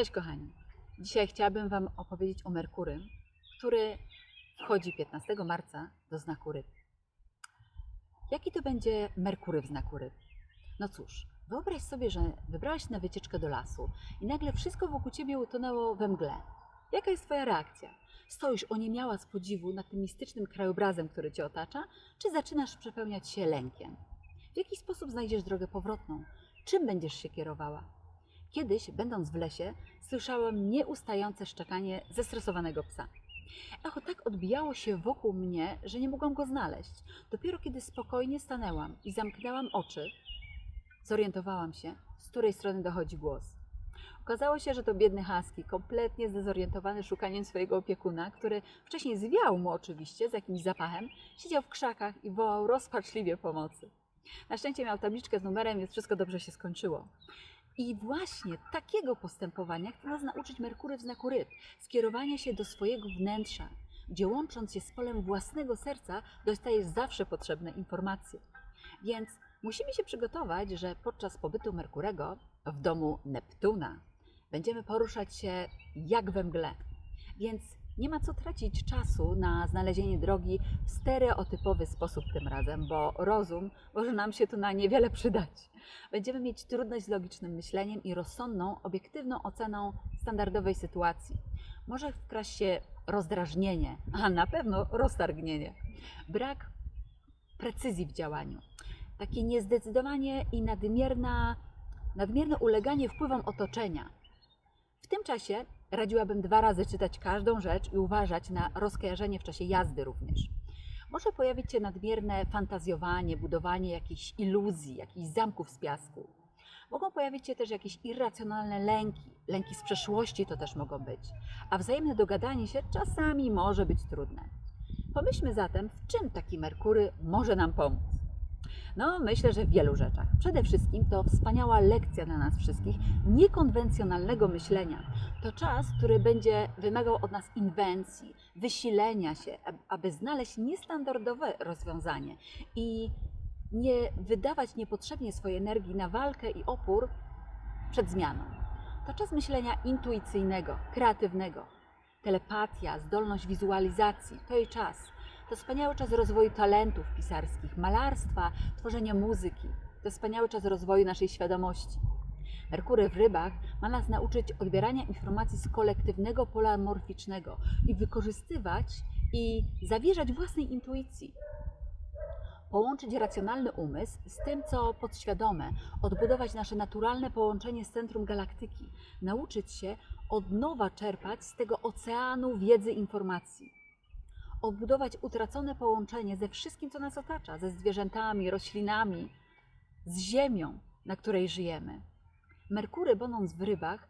Cześć kochani. Dzisiaj chciałabym Wam opowiedzieć o Merkurym, który wchodzi 15 marca do znaku ryb. Jaki to będzie Merkury w znaku ryb? No cóż, wyobraź sobie, że wybrałaś na wycieczkę do lasu i nagle wszystko wokół Ciebie utonęło we mgle. Jaka jest Twoja reakcja? Stoisz oniemiała z podziwu nad tym mistycznym krajobrazem, który Cię otacza, czy zaczynasz przepełniać się lękiem? W jaki sposób znajdziesz drogę powrotną? Czym będziesz się kierowała? Kiedyś, będąc w lesie, słyszałam nieustające szczekanie zestresowanego psa. Echo tak odbijało się wokół mnie, że nie mogłam go znaleźć. Dopiero kiedy spokojnie stanęłam i zamknęłam oczy, zorientowałam się, z której strony dochodzi głos. Okazało się, że to biedny husky, kompletnie zdezorientowany szukaniem swojego opiekuna, który wcześniej zwiał mu oczywiście z jakimś zapachem, siedział w krzakach i wołał rozpaczliwie pomocy. Na szczęście miał tabliczkę z numerem, więc wszystko dobrze się skończyło. I właśnie takiego postępowania chce nas nauczyć Merkury w znaku ryb, skierowania się do swojego wnętrza, gdzie łącząc się z polem własnego serca, dostajesz zawsze potrzebne informacje. Więc musimy się przygotować, że podczas pobytu Merkurego w domu Neptuna będziemy poruszać się jak we mgle. Więc nie ma co tracić czasu na znalezienie drogi w stereotypowy sposób tym razem, bo rozum może nam się tu na niewiele przydać. Będziemy mieć trudność z logicznym myśleniem i rozsądną, obiektywną oceną standardowej sytuacji. Może wkraść się rozdrażnienie, a na pewno roztargnienie. Brak precyzji w działaniu. Takie niezdecydowanie i nadmierna, nadmierne uleganie wpływom otoczenia. W tym czasie radziłabym dwa razy czytać każdą rzecz i uważać na rozkojarzenie w czasie jazdy również. Może pojawić się nadmierne fantazjowanie, budowanie jakichś iluzji, jakichś zamków z piasku. Mogą pojawić się też jakieś irracjonalne lęki, lęki z przeszłości to też mogą być, a wzajemne dogadanie się czasami może być trudne. Pomyślmy zatem, w czym taki Merkury może nam pomóc. No, myślę, że w wielu rzeczach. Przede wszystkim to wspaniała lekcja dla nas wszystkich niekonwencjonalnego myślenia. To czas, który będzie wymagał od nas inwencji, wysilenia się, ab- aby znaleźć niestandardowe rozwiązanie i nie wydawać niepotrzebnie swojej energii na walkę i opór przed zmianą. To czas myślenia intuicyjnego, kreatywnego. Telepatia, zdolność wizualizacji to jej czas. To wspaniały czas rozwoju talentów pisarskich, malarstwa, tworzenia muzyki. To wspaniały czas rozwoju naszej świadomości. Merkury w rybach ma nas nauczyć odbierania informacji z kolektywnego pola morficznego i wykorzystywać i zawierzać własnej intuicji. Połączyć racjonalny umysł z tym, co podświadome, odbudować nasze naturalne połączenie z centrum galaktyki, nauczyć się od nowa czerpać z tego oceanu wiedzy informacji odbudować utracone połączenie ze wszystkim, co nas otacza, ze zwierzętami, roślinami, z ziemią, na której żyjemy. Merkury, będąc w rybach,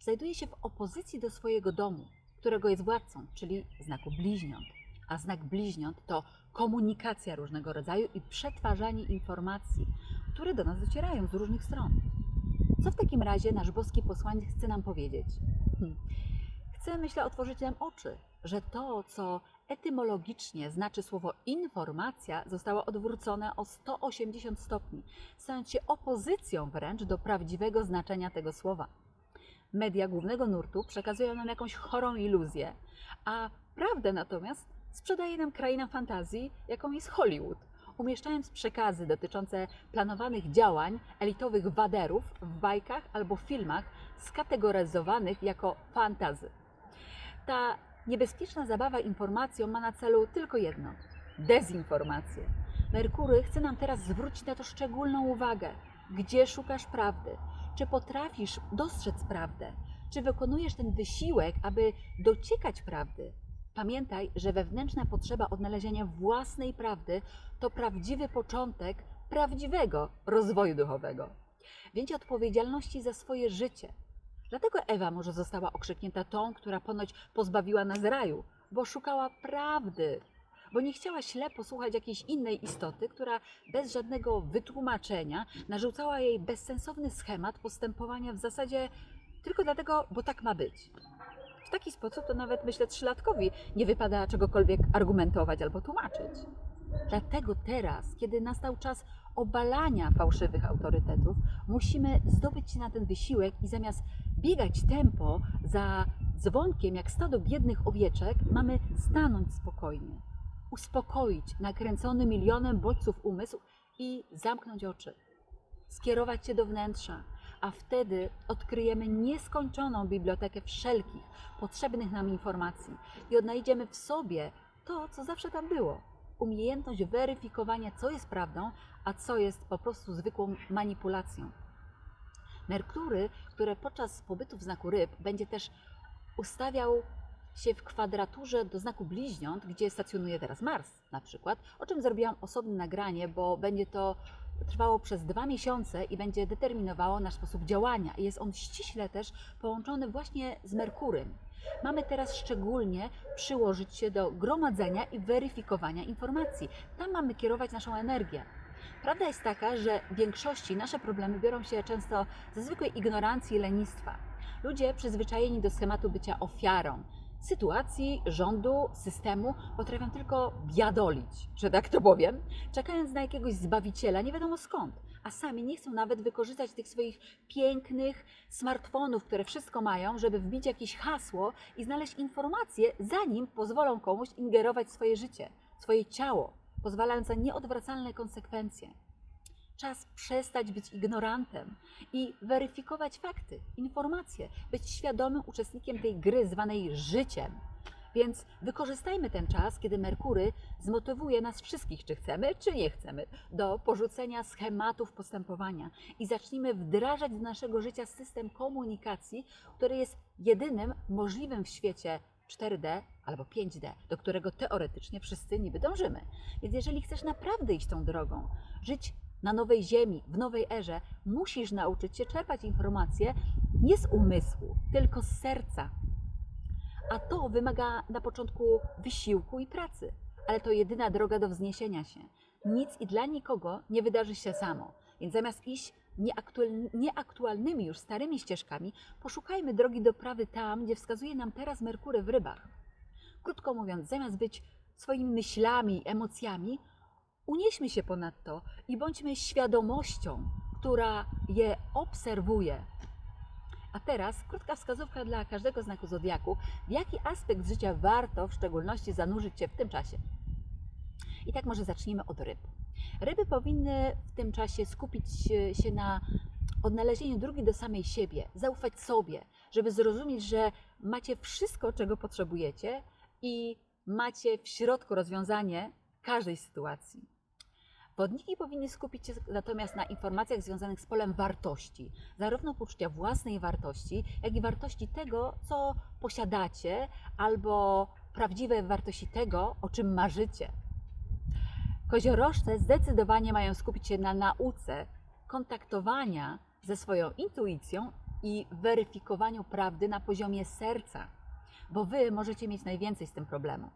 znajduje się w opozycji do swojego domu, którego jest władcą, czyli znaku bliźniąt. A znak bliźniąt to komunikacja różnego rodzaju i przetwarzanie informacji, które do nas docierają z różnych stron. Co w takim razie nasz boski posłaniec chce nam powiedzieć? Hmm. Chce, myślę, otworzyć nam oczy, że to, co etymologicznie znaczy słowo informacja, zostało odwrócone o 180 stopni, stając się opozycją wręcz do prawdziwego znaczenia tego słowa. Media głównego nurtu przekazują nam jakąś chorą iluzję, a prawdę natomiast sprzedaje nam kraina fantazji, jaką jest Hollywood, umieszczając przekazy dotyczące planowanych działań elitowych waderów w bajkach albo filmach skategoryzowanych jako fantazy. Ta niebezpieczna zabawa informacją ma na celu tylko jedno dezinformację. Merkury chce nam teraz zwrócić na to szczególną uwagę. Gdzie szukasz prawdy? Czy potrafisz dostrzec prawdę? Czy wykonujesz ten wysiłek, aby dociekać prawdy? Pamiętaj, że wewnętrzna potrzeba odnalezienia własnej prawdy to prawdziwy początek prawdziwego rozwoju duchowego. Wzięcie odpowiedzialności za swoje życie, Dlatego Ewa może została okrzyknięta tą, która ponoć pozbawiła nas raju, bo szukała prawdy, bo nie chciała ślepo słuchać jakiejś innej istoty, która bez żadnego wytłumaczenia narzucała jej bezsensowny schemat postępowania w zasadzie tylko dlatego, bo tak ma być. W taki sposób to nawet myślę trzylatkowi nie wypada czegokolwiek argumentować albo tłumaczyć. Dlatego teraz, kiedy nastał czas obalania fałszywych autorytetów, musimy zdobyć się na ten wysiłek i zamiast biegać tempo za dzwonkiem jak stado biednych owieczek, mamy stanąć spokojnie, uspokoić nakręcony milionem bodźców umysł i zamknąć oczy, skierować się do wnętrza, a wtedy odkryjemy nieskończoną bibliotekę wszelkich potrzebnych nam informacji i odnajdziemy w sobie to, co zawsze tam było. Umiejętność weryfikowania, co jest prawdą, a co jest po prostu zwykłą manipulacją. Merkury, które podczas pobytu w znaku ryb będzie też ustawiał się w kwadraturze do znaku bliźniąt, gdzie stacjonuje teraz Mars na przykład, o czym zrobiłam osobne nagranie, bo będzie to trwało przez dwa miesiące i będzie determinowało nasz sposób działania. Jest on ściśle też połączony właśnie z Merkurym. Mamy teraz szczególnie przyłożyć się do gromadzenia i weryfikowania informacji. Tam mamy kierować naszą energię. Prawda jest taka, że w większości nasze problemy biorą się często ze zwykłej ignorancji i lenistwa. Ludzie przyzwyczajeni do schematu bycia ofiarą sytuacji, rządu, systemu potrafią tylko biadolić, że tak to powiem, czekając na jakiegoś zbawiciela, nie wiadomo skąd, a sami nie chcą nawet wykorzystać tych swoich pięknych smartfonów, które wszystko mają, żeby wbić jakieś hasło i znaleźć informacje, zanim pozwolą komuś ingerować w swoje życie, swoje ciało, pozwalając na nieodwracalne konsekwencje. Czas przestać być ignorantem i weryfikować fakty, informacje, być świadomym uczestnikiem tej gry zwanej życiem. Więc wykorzystajmy ten czas, kiedy Merkury zmotywuje nas wszystkich, czy chcemy, czy nie chcemy, do porzucenia schematów postępowania i zacznijmy wdrażać do naszego życia system komunikacji, który jest jedynym możliwym w świecie 4D albo 5D, do którego teoretycznie wszyscy niby dążymy. Więc jeżeli chcesz naprawdę iść tą drogą, żyć na nowej ziemi, w nowej erze, musisz nauczyć się czerpać informacje nie z umysłu, tylko z serca. A to wymaga na początku wysiłku i pracy, ale to jedyna droga do wzniesienia się. Nic i dla nikogo nie wydarzy się samo. Więc zamiast iść nieaktual- nieaktualnymi już starymi ścieżkami, poszukajmy drogi doprawy tam, gdzie wskazuje nam teraz Merkury w rybach. Krótko mówiąc, zamiast być swoimi myślami, emocjami, unieśmy się ponad to i bądźmy świadomością, która je obserwuje. A teraz krótka wskazówka dla każdego znaku zodiaku, w jaki aspekt życia warto w szczególności zanurzyć się w tym czasie. I tak może zacznijmy od ryb. Ryby powinny w tym czasie skupić się na odnalezieniu drogi do samej siebie, zaufać sobie, żeby zrozumieć, że macie wszystko, czego potrzebujecie i macie w środku rozwiązanie każdej sytuacji. Wodniki powinny skupić się natomiast na informacjach związanych z polem wartości, zarówno poczucia własnej wartości, jak i wartości tego, co posiadacie, albo prawdziwe wartości tego, o czym marzycie. Koziorożce zdecydowanie mają skupić się na nauce kontaktowania ze swoją intuicją i weryfikowaniu prawdy na poziomie serca, bo wy możecie mieć najwięcej z tym problemu.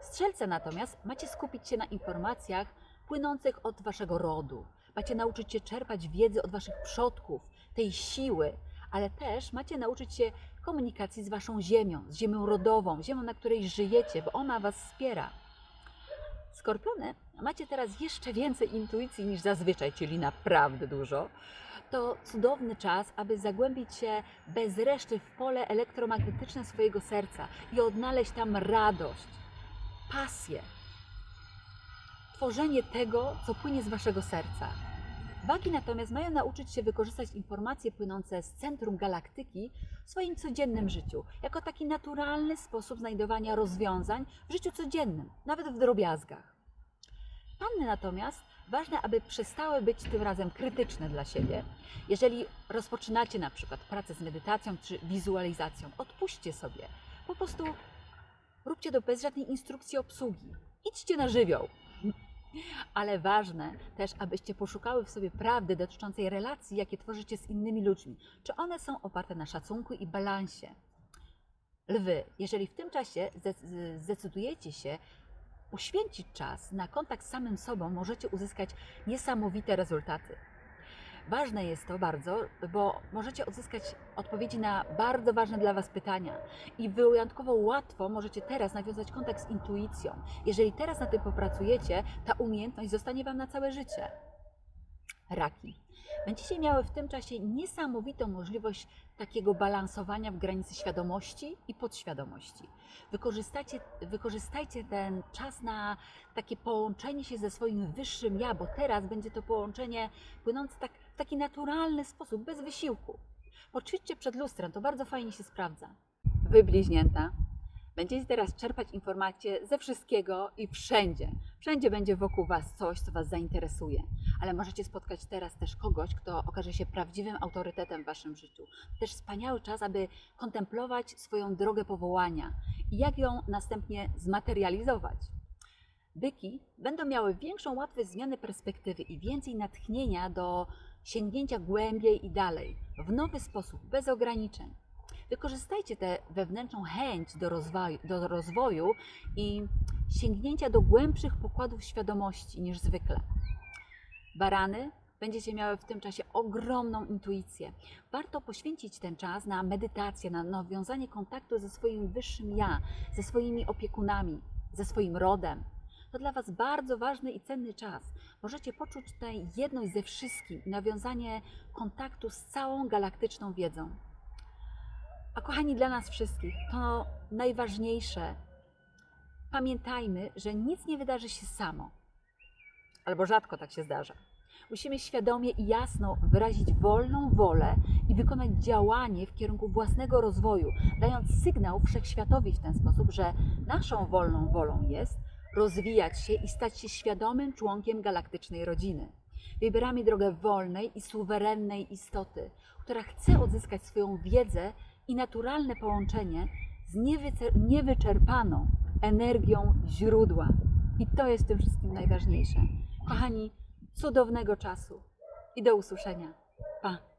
Strzelce natomiast macie skupić się na informacjach płynących od waszego rodu. Macie nauczyć się czerpać wiedzy od waszych przodków, tej siły, ale też macie nauczyć się komunikacji z waszą ziemią, z ziemią rodową, ziemią, na której żyjecie, bo ona was wspiera. Skorpiony, macie teraz jeszcze więcej intuicji niż zazwyczaj, czyli naprawdę dużo. To cudowny czas, aby zagłębić się bez reszty w pole elektromagnetyczne swojego serca i odnaleźć tam radość, pasję, tworzenie tego, co płynie z waszego serca. Wagi natomiast mają nauczyć się wykorzystać informacje płynące z centrum galaktyki w swoim codziennym życiu, jako taki naturalny sposób znajdowania rozwiązań w życiu codziennym, nawet w drobiazgach. Panny natomiast ważne, aby przestały być tym razem krytyczne dla siebie. Jeżeli rozpoczynacie na przykład pracę z medytacją czy wizualizacją, odpuśćcie sobie. Po prostu róbcie to bez żadnej instrukcji obsługi. Idźcie na żywioł. Ale ważne też, abyście poszukały w sobie prawdy dotyczącej relacji, jakie tworzycie z innymi ludźmi. Czy one są oparte na szacunku i balansie? Lwy, jeżeli w tym czasie zde- zdecydujecie się uświęcić czas na kontakt z samym sobą, możecie uzyskać niesamowite rezultaty. Ważne jest to bardzo, bo możecie odzyskać odpowiedzi na bardzo ważne dla Was pytania i wyjątkowo łatwo możecie teraz nawiązać kontakt z intuicją. Jeżeli teraz na tym popracujecie, ta umiejętność zostanie Wam na całe życie. Raki. Będziecie miały w tym czasie niesamowitą możliwość takiego balansowania w granicy świadomości i podświadomości. Wykorzystajcie, wykorzystajcie ten czas na takie połączenie się ze swoim wyższym ja, bo teraz będzie to połączenie płynące tak, w taki naturalny sposób, bez wysiłku. Poćwiczcie przed lustrem, to bardzo fajnie się sprawdza. Wy bliźnięta, będziecie teraz czerpać informacje ze wszystkiego i wszędzie. Wszędzie będzie wokół Was coś, co Was zainteresuje, ale możecie spotkać teraz też kogoś, kto okaże się prawdziwym autorytetem w Waszym życiu. To też wspaniały czas, aby kontemplować swoją drogę powołania i jak ją następnie zmaterializować. Byki będą miały większą łatwość zmiany perspektywy i więcej natchnienia do sięgnięcia głębiej i dalej, w nowy sposób, bez ograniczeń. Wykorzystajcie tę wewnętrzną chęć do rozwoju, do rozwoju i sięgnięcia do głębszych pokładów świadomości niż zwykle. Barany będziecie miały w tym czasie ogromną intuicję. Warto poświęcić ten czas na medytację, na nawiązanie kontaktu ze swoim wyższym ja, ze swoimi opiekunami, ze swoim rodem. To dla Was bardzo ważny i cenny czas. Możecie poczuć tę jedność ze wszystkim i nawiązanie kontaktu z całą galaktyczną wiedzą. A kochani, dla nas wszystkich to najważniejsze. Pamiętajmy, że nic nie wydarzy się samo, albo rzadko tak się zdarza. Musimy świadomie i jasno wyrazić wolną wolę i wykonać działanie w kierunku własnego rozwoju, dając sygnał wszechświatowi w ten sposób, że naszą wolną wolą jest rozwijać się i stać się świadomym członkiem galaktycznej rodziny. Wybieramy drogę wolnej i suwerennej istoty, która chce odzyskać swoją wiedzę i naturalne połączenie z niewyczerpaną energią źródła. I to jest w tym wszystkim najważniejsze. Kochani, cudownego czasu i do usłyszenia. Pa!